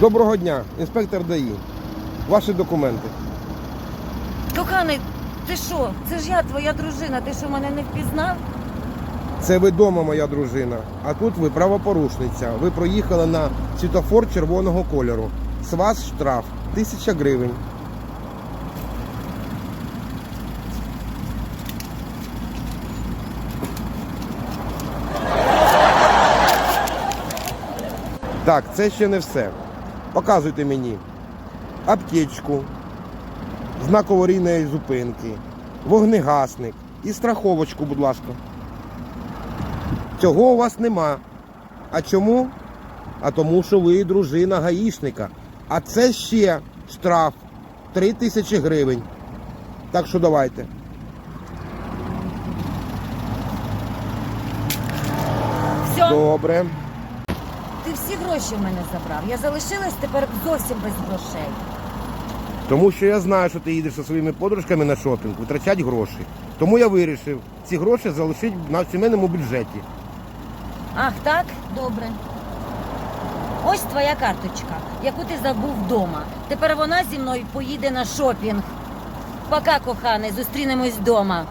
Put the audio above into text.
Доброго дня, інспектор ДАІ. Ваші документи. Коханий, ти що? Це ж я твоя дружина. Ти що мене не впізнав? Це ви дома, моя дружина. А тут ви правопорушниця. Ви проїхали на світофор червоного кольору. З вас штраф тисяча гривень. Так, це ще не все. Показуйте мені аптечку, знак аварійної зупинки, вогнегасник і страховочку, будь ласка. Цього у вас нема. А чому? А тому, що ви дружина гаїшника. А це ще штраф 3 тисячі гривень. Так що давайте. Все, Добре. Ти всі гроші в мене забрав. Я залишилась тепер зовсім без грошей. Тому що я знаю, що ти їдеш зі своїми подружками на шопінг, витрачати гроші. Тому я вирішив ці гроші залишити на сімейному бюджеті. Ах, так? Добре. Ось твоя карточка, яку ти забув вдома. Тепер вона зі мною поїде на шопінг. Пока, коханий, зустрінемось вдома.